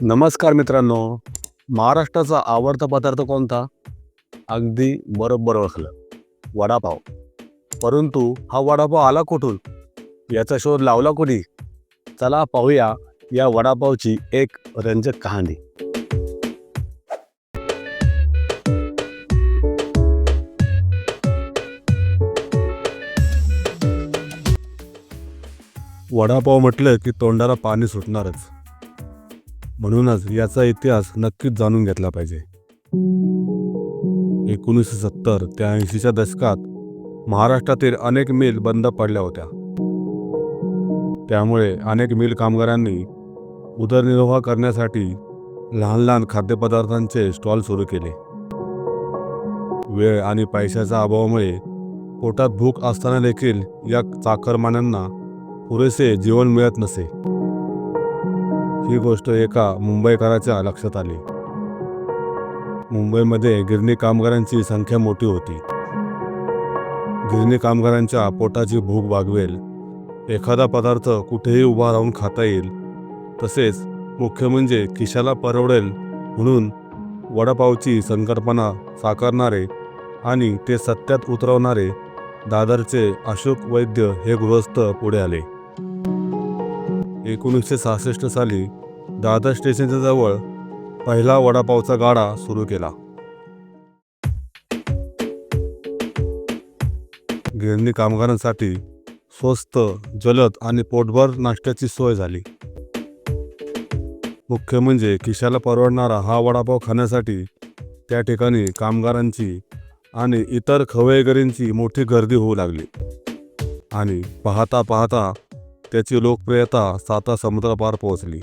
नमस्कार मित्रांनो. महाराष्ट्राचा आवडता पदार्थ कोणता? अगदी बरोबर ओळखलं. वडापाव. परंतु हा वडापाव आला कुठून? याचा शोध लावला कोणी? चला पाहूया या वडापावची एक रंजक कहाणी. वडापाव म्हटलं की तोंडाला पाणी सुटणारच. म्हणूनच याचा इतिहास नक्कीच जाणून घेतला पाहिजे. एकोणीसशे सत्तर ते ऐंशीच्या दशकात महाराष्ट्रातील अनेक मिल बंद पडल्या होत्या. त्यामुळे अनेक मिल कामगारांनी उदरनिर्वाह करण्यासाठी लहान लहान खाद्यपदार्थांचे स्टॉल सुरू केले. वेळ आणि पैशाच्या अभावामुळे पोटात भूक असताना देखील या चाकरमान्यांना पुरेसे जीवन मिळत नसे. ही गोष्ट एका मुंबईकराच्या लक्षात आली. मुंबईमध्ये गिरणी कामगारांची संख्या मोठी होती. गिरणी कामगारांच्या पोटाची भूक भागवेल एखादा पदार्थ कुठेही उभा राहून खाता येईल तसेच मुख्य म्हणजे खिशाला परवडेल म्हणून वडापावची संकल्पना साकारणारे आणि ते सत्यात उतरवणारे दादरचे अशोक वैद्य हे गृहस्थ पुढे आले. एकोणीसशे सहासष्ट साली दादर स्टेशनच्या जवळ पहिला वडापावचा गाडा सुरू केला. गिरणी कामगारांसाठी स्वस्त जलद आणि पोटभर नाश्त्याची सोय झाली. मुख्य म्हणजे खिशाला परवडणारा हा वडापाव खाण्यासाठी त्या ठिकाणी कामगारांची आणि इतर खवयगरींची मोठी गर्दी होऊ लागली. आणि पाहता पाहता त्याची लोकप्रियता साता समुद्रापार पोहोचली.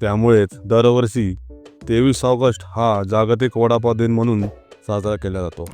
त्यामुळेच दरवर्षी तेवीस ऑगस्ट हा जागतिक वडापाव दिन म्हणून साजरा केला जातो.